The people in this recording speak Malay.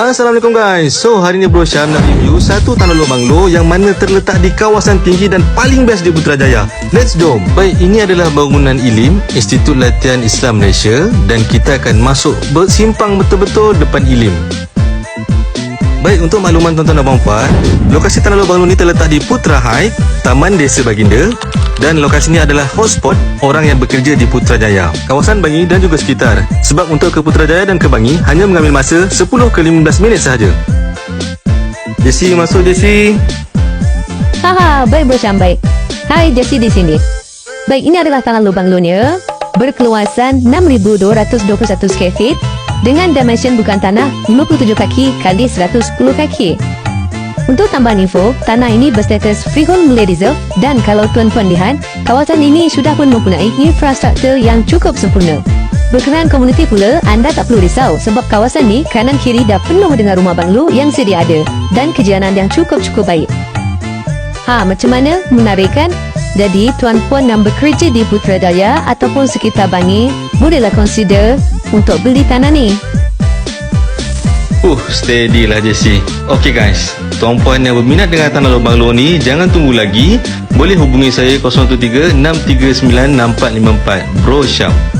Assalamualaikum guys. So hari ni Bro Syam nak review Satu tanah luar banglo Yang mana terletak di kawasan tinggi Dan paling best di Putrajaya. Let's jom. Baik ini adalah bangunan ILIM Institut Latihan Islam Malaysia Dan kita akan masuk Bersimpang betul-betul depan ILIM. Baik, untuk makluman tuan-tuan dan puan lokasi Tanah Luar Banglo ni terletak di Putra High, Taman Desa Baginda dan lokasi ni adalah hotspot orang yang bekerja di Putrajaya, kawasan Bangi dan juga sekitar. Sebab untuk ke Putrajaya dan ke Bangi hanya mengambil masa 10 ke 15 minit sahaja. Jesse, masuk Jesse. Haha, baik Syam, baik. Hai, Jessie di sini. Baik, ini adalah tanah lubang lunia berkeluasan 6,221 square feet dengan dimension bukan tanah 57 kaki kali 110 kaki. Untuk tambahan info, tanah ini berstatus freehold mulai reserve dan kalau tuan-puan lihat, kawasan ini sudah pun mempunyai infrastruktur yang cukup sempurna. Berkenaan komuniti pula, anda tak perlu risau sebab kawasan ni kanan kiri dah penuh dengan rumah banglo yang sedia ada dan kejianan yang cukup-cukup baik. Ha, macam mana? Menarik kan? Jadi, tuan-puan yang bekerja di Putrajaya ataupun sekitar Bangi, bolehlah consider untuk beli tanah ni. Uh, steady lah Jesse. Okay guys, tuan puan yang berminat dengan Tanah Luar Banglo ni, jangan tunggu lagi. Boleh hubungi saya 013 639 6454. Bro Syam.